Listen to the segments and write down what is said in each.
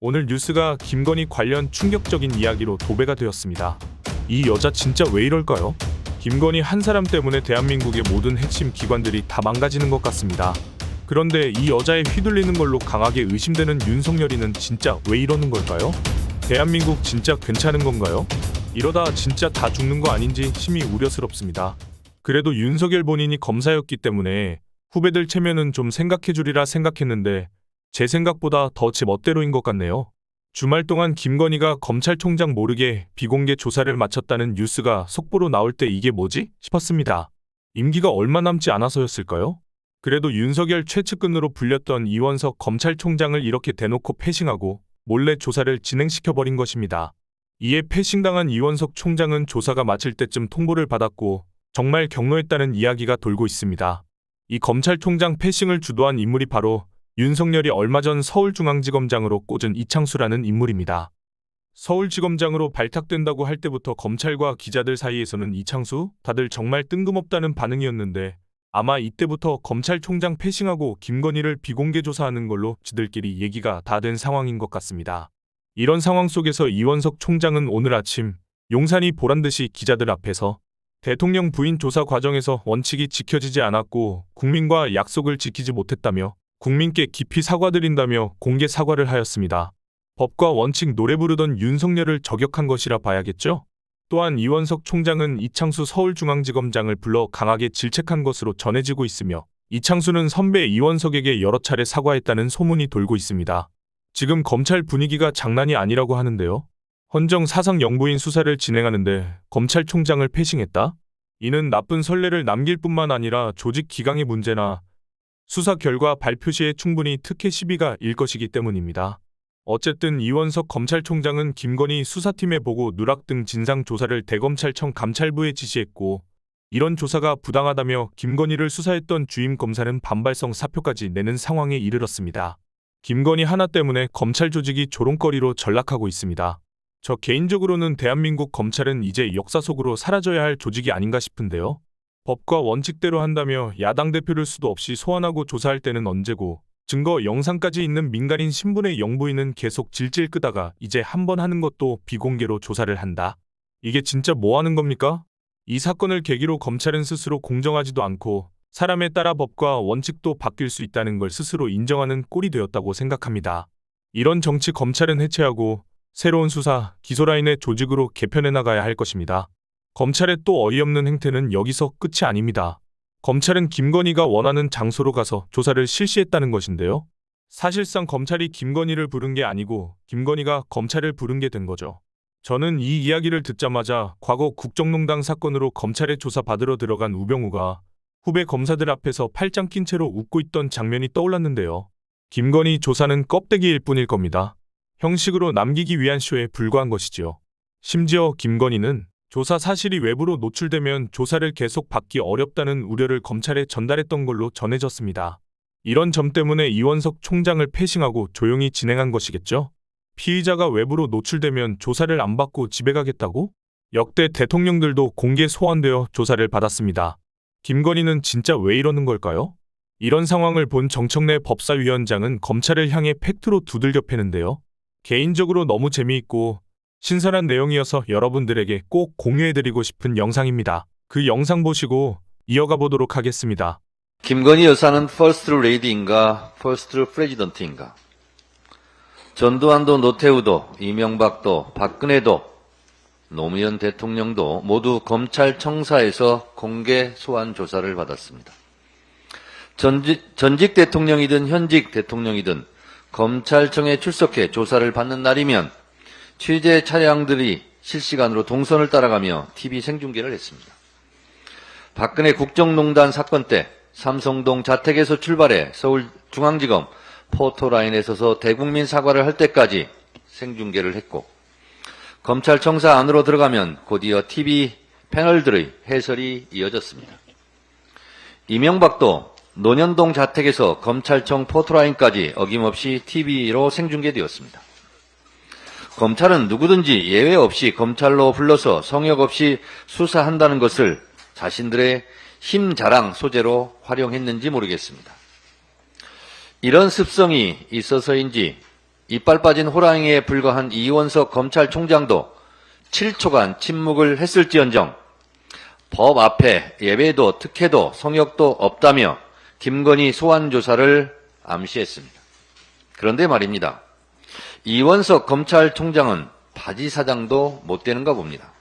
오늘 뉴스가 김건희 관련 충격적인 이야기로 도배가 되었습니다. 이 여자 진짜 왜 이럴까요? 김건희 한 사람 때문에 대한민국의 모든 핵심 기관들이 다 망가지는 것 같습니다. 그런데 이 여자에 휘둘리는 걸로 강하게 의심되는 윤석열이는 진짜 왜 이러는 걸까요? 대한민국 진짜 괜찮은 건가요? 이러다 진짜 다 죽는 거 아닌지 심히 우려스럽습니다. 그래도 윤석열 본인이 검사였기 때문에 후배들 체면은 좀 생각해 주리라 생각했는데 제 생각보다 더 제 멋대로인 것 같네요. 주말 동안 김건희가 검찰총장 모르게 비공개 조사를 마쳤다는 뉴스가 속보로 나올 때 이게 뭐지? 싶었습니다. 임기가 얼마 남지 않아서였을까요? 그래도 윤석열 최측근으로 불렸던 이원석 검찰총장을 이렇게 대놓고 패싱하고 몰래 조사를 진행시켜버린 것입니다. 이에 패싱당한 이원석 총장은 조사가 마칠 때쯤 통보를 받았고 정말 경로했다는 이야기가 돌고 있습니다. 이 검찰총장 패싱을 주도한 인물이 바로 윤석열이 얼마 전 서울중앙지검장으로 꽂은 이창수라는 인물입니다. 서울지검장으로 발탁된다고 할 때부터 검찰과 기자들 사이에서는 이창수? 다들 정말 뜬금없다는 반응이었는데 아마 이때부터 검찰총장 패싱하고 김건희를 비공개 조사하는 걸로 지들끼리 얘기가 다 된 상황인 것 같습니다. 이런 상황 속에서 이원석 총장은 오늘 아침 용산이 보란듯이 기자들 앞에서 대통령 부인 조사 과정에서 원칙이 지켜지지 않았고 국민과 약속을 지키지 못했다며 국민께 깊이 사과드린다며 공개 사과를 하였습니다. 법과 원칙 노래 부르던 윤석열을 저격한 것이라 봐야겠죠? 또한 이원석 총장은 이창수 서울중앙지검장을 불러 강하게 질책한 것으로 전해지고 있으며 이창수는 선배 이원석에게 여러 차례 사과했다는 소문이 돌고 있습니다. 지금 검찰 분위기가 장난이 아니라고 하는데요. 헌정 사상 영부인 수사를 진행하는데 검찰총장을 패싱했다? 이는 나쁜 선례를 남길 뿐만 아니라 조직 기강의 문제나 수사 결과 발표 시에 충분히 특혜 시비가 일 것이기 때문입니다. 어쨌든 이원석 검찰총장은 김건희 수사팀에 보고 누락 등 진상 조사를 대검찰청 감찰부에 지시했고 이런 조사가 부당하다며 김건희를 수사했던 주임 검사는 반발성 사표까지 내는 상황에 이르렀습니다. 김건희 하나 때문에 검찰 조직이 조롱거리로 전락하고 있습니다. 저 개인적으로는 대한민국 검찰은 이제 역사 속으로 사라져야 할 조직이 아닌가 싶은데요. 법과 원칙대로 한다며 야당 대표를 수도 없이 소환하고 조사할 때는 언제고 증거 영상까지 있는 민간인 신분의 영부인은 계속 질질 끄다가 이제 한 번 하는 것도 비공개로 조사를 한다. 이게 진짜 뭐 하는 겁니까? 이 사건을 계기로 검찰은 스스로 공정하지도 않고 사람에 따라 법과 원칙도 바뀔 수 있다는 걸 스스로 인정하는 꼴이 되었다고 생각합니다. 이런 정치 검찰은 해체하고 새로운 수사, 기소 라인의 조직으로 개편해 나가야 할 것입니다. 검찰의 또 어이없는 행태는 여기서 끝이 아닙니다. 검찰은 김건희가 원하는 장소로 가서 조사를 실시했다는 것인데요. 사실상 검찰이 김건희를 부른 게 아니고 김건희가 검찰을 부른 게 된 거죠. 저는 이 이야기를 듣자마자 과거 국정농단 사건으로 검찰에 조사받으러 들어간 우병우가 후배 검사들 앞에서 팔짱 낀 채로 웃고 있던 장면이 떠올랐는데요. 김건희 조사는 껍데기일 뿐일 겁니다. 형식으로 남기기 위한 쇼에 불과한 것이지요. 심지어 김건희는 조사 사실이 외부로 노출되면 조사를 계속 받기 어렵다는 우려를 검찰에 전달했던 걸로 전해졌습니다. 이런 점 때문에 이원석 총장을 패싱하고 조용히 진행한 것이겠죠? 피의자가 외부로 노출되면 조사를 안 받고 집에 가겠다고? 역대 대통령들도 공개 소환되어 조사를 받았습니다. 김건희는 진짜 왜 이러는 걸까요? 이런 상황을 본 정청래 법사위원장은 검찰을 향해 팩트로 두들겨 패는데요. 개인적으로 너무 재미있고 신선한 내용이어서 여러분들에게 꼭 공유해드리고 싶은 영상입니다. 그 영상 보시고 이어가 보도록 하겠습니다. 김건희 여사는 퍼스트 레이디인가 퍼스트 프레지던트인가 전두환도 노태우도 이명박도 박근혜도 노무현 대통령도 모두 검찰청사에서 공개 소환 조사를 받았습니다. 전직, 전직 대통령이든 현직 대통령이든 검찰청에 출석해 조사를 받는 날이면 취재 차량들이 실시간으로 동선을 따라가며 TV 생중계를 했습니다. 박근혜 국정농단 사건 때 삼성동 자택에서 출발해 서울중앙지검 포토라인에 서서 대국민 사과를 할 때까지 생중계를 했고 검찰청사 안으로 들어가면 곧이어 TV 패널들의 해설이 이어졌습니다. 이명박도 논현동 자택에서 검찰청 포토라인까지 어김없이 TV로 생중계되었습니다. 검찰은 누구든지 예외 없이 검찰로 불러서 성역 없이 수사한다는 것을 자신들의 힘 자랑 소재로 활용했는지 모르겠습니다. 이런 습성이 있어서인지 이빨 빠진 호랑이에 불과한 이원석 검찰총장도 7초간 침묵을 했을지언정 법 앞에 예배도 특혜도 성역도 없다며 김건희 소환 조사를 암시했습니다. 그런데 말입니다. 이원석 검찰총장은 바지 사장도 못 되는가 봅니다.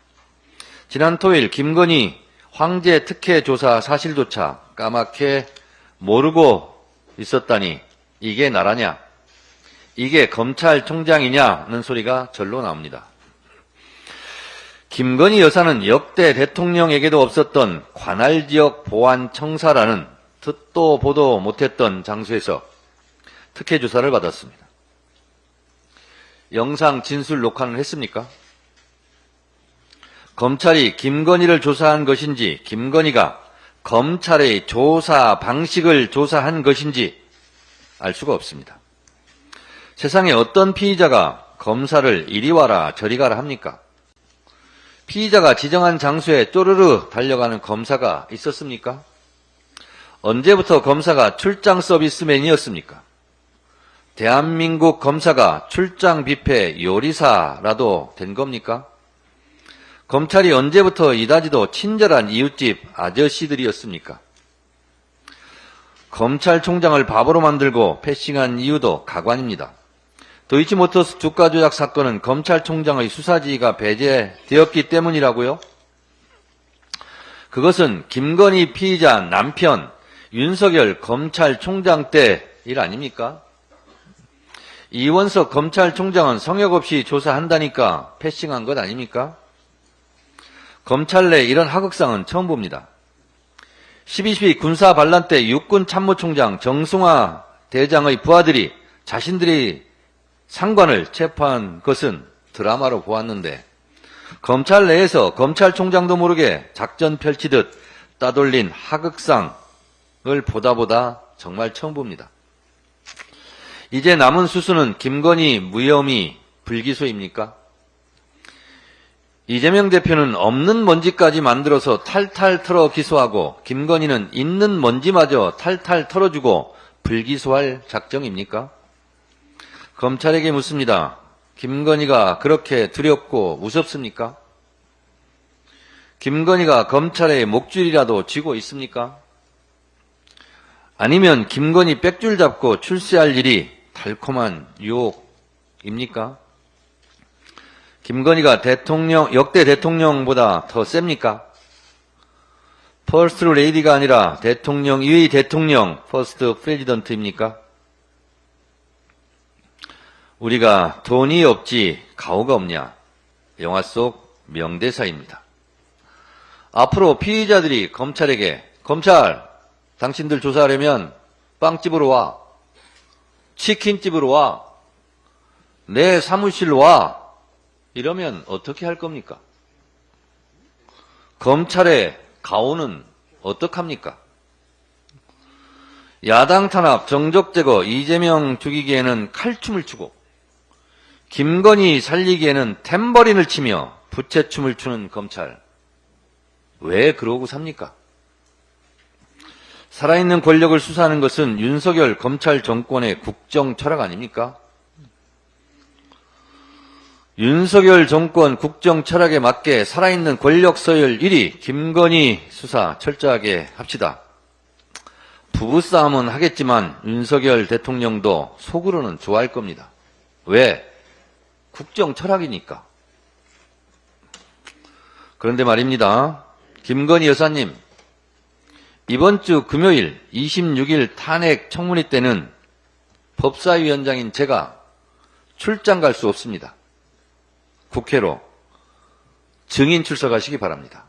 지난 토요일 김건희 황제 특혜 조사 사실조차 까맣게 모르고 있었다니 이게 나라냐? 이게 검찰총장이냐는 소리가 절로 나옵니다. 김건희 여사는 역대 대통령에게도 없었던 관할 지역 보안 청사라는 듣도 보도 못했던 장소에서 특혜 조사를 받았습니다. 영상 진술 녹화는 했습니까? 검찰이 김건희를 조사한 것인지, 김건희가 검찰의 조사 방식을 조사한 것인지 알 수가 없습니다. 세상에 어떤 피의자가 검사를 이리 와라 저리 가라 합니까? 피의자가 지정한 장소에 쪼르르 달려가는 검사가 있었습니까? 언제부터 검사가 출장 서비스맨이었습니까? 대한민국 검사가 출장 뷔페 요리사라도 된 겁니까? 검찰이 언제부터 이다지도 친절한 이웃집 아저씨들이었습니까? 검찰총장을 바보로 만들고 패싱한 이유도 가관입니다. 도이치모터스 주가 조작 사건은 검찰총장의 수사지가 배제되었기 때문이라고요? 그것은 김건희 피의자 남편 윤석열 검찰총장 때 일 아닙니까? 이원석 검찰총장은 성역 없이 조사한다니까 패싱한 것 아닙니까? 검찰 내 이런 하극상은 처음 봅니다. 12.12 군사 반란 때 육군 참모총장 정승화 대장의 부하들이 자신들이 상관을 체포한 것은 드라마로 보았는데 검찰 내에서 검찰총장도 모르게 작전 펼치듯 따돌린 하극상을 보다 보다 정말 처음 봅니다. 이제 남은 수수는 김건희 무혐의 불기소입니까? 이재명 대표는 없는 먼지까지 만들어서 탈탈 털어 기소하고 김건희는 있는 먼지마저 탈탈 털어주고 불기소할 작정입니까? 검찰에게 묻습니다. 김건희가 그렇게 두렵고 무섭습니까? 김건희가 검찰의 목줄이라도 쥐고 있습니까? 아니면 김건희 빽줄 잡고 출세할 일이 달콤한 유혹입니까? 김건희가 대통령, 역대 대통령보다 더 셉니까? 퍼스트 레이디가 아니라 대통령, 의 대통령, 퍼스트 프레지던트입니까? 우리가 돈이 없지 가오가 없냐? 영화 속 명대사입니다. 앞으로 피의자들이 검찰에게 검찰 당신들 조사하려면 빵집으로 와 치킨집으로 와 내 사무실로 와 이러면 어떻게 할 겁니까? 검찰의 가오는 어떡합니까? 야당 탄압, 정적 제거, 이재명 죽이기에는 칼춤을 추고 김건희 살리기에는 탬버린을 치며 부채춤을 추는 검찰. 왜 그러고 삽니까? 살아있는 권력을 수사하는 것은 윤석열 검찰 정권의 국정 철학 아닙니까? 윤석열 정권 국정 철학에 맞게 살아있는 권력 서열 1위 김건희 수사 철저하게 합시다. 부부싸움은 하겠지만 윤석열 대통령도 속으로는 좋아할 겁니다. 왜? 국정 철학이니까. 그런데 말입니다. 김건희 여사님, 이번 주 금요일 26일 탄핵 청문회 때는 법사위원장인 제가 출장 갈 수 없습니다. 국회로 증인 출석하시기 바랍니다.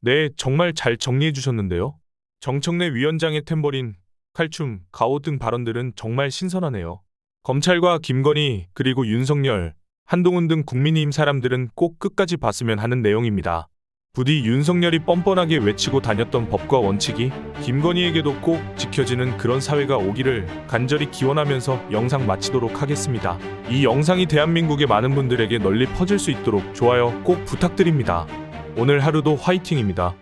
네, 정말 잘 정리해 주셨는데요. 정청래 위원장의 탬버린, 칼춤, 가오 등 발언들은 정말 신선하네요. 검찰과 김건희, 그리고 윤석열, 한동훈 등 국민의힘 사람들은 꼭 끝까지 봤으면 하는 내용입니다. 부디 윤석열이 뻔뻔하게 외치고 다녔던 법과 원칙이 김건희에게도 꼭 지켜지는 그런 사회가 오기를 간절히 기원하면서 영상 마치도록 하겠습니다. 이 영상이 대한민국의 많은 분들에게 널리 퍼질 수 있도록 좋아요 꼭 부탁드립니다. 오늘 하루도 화이팅입니다.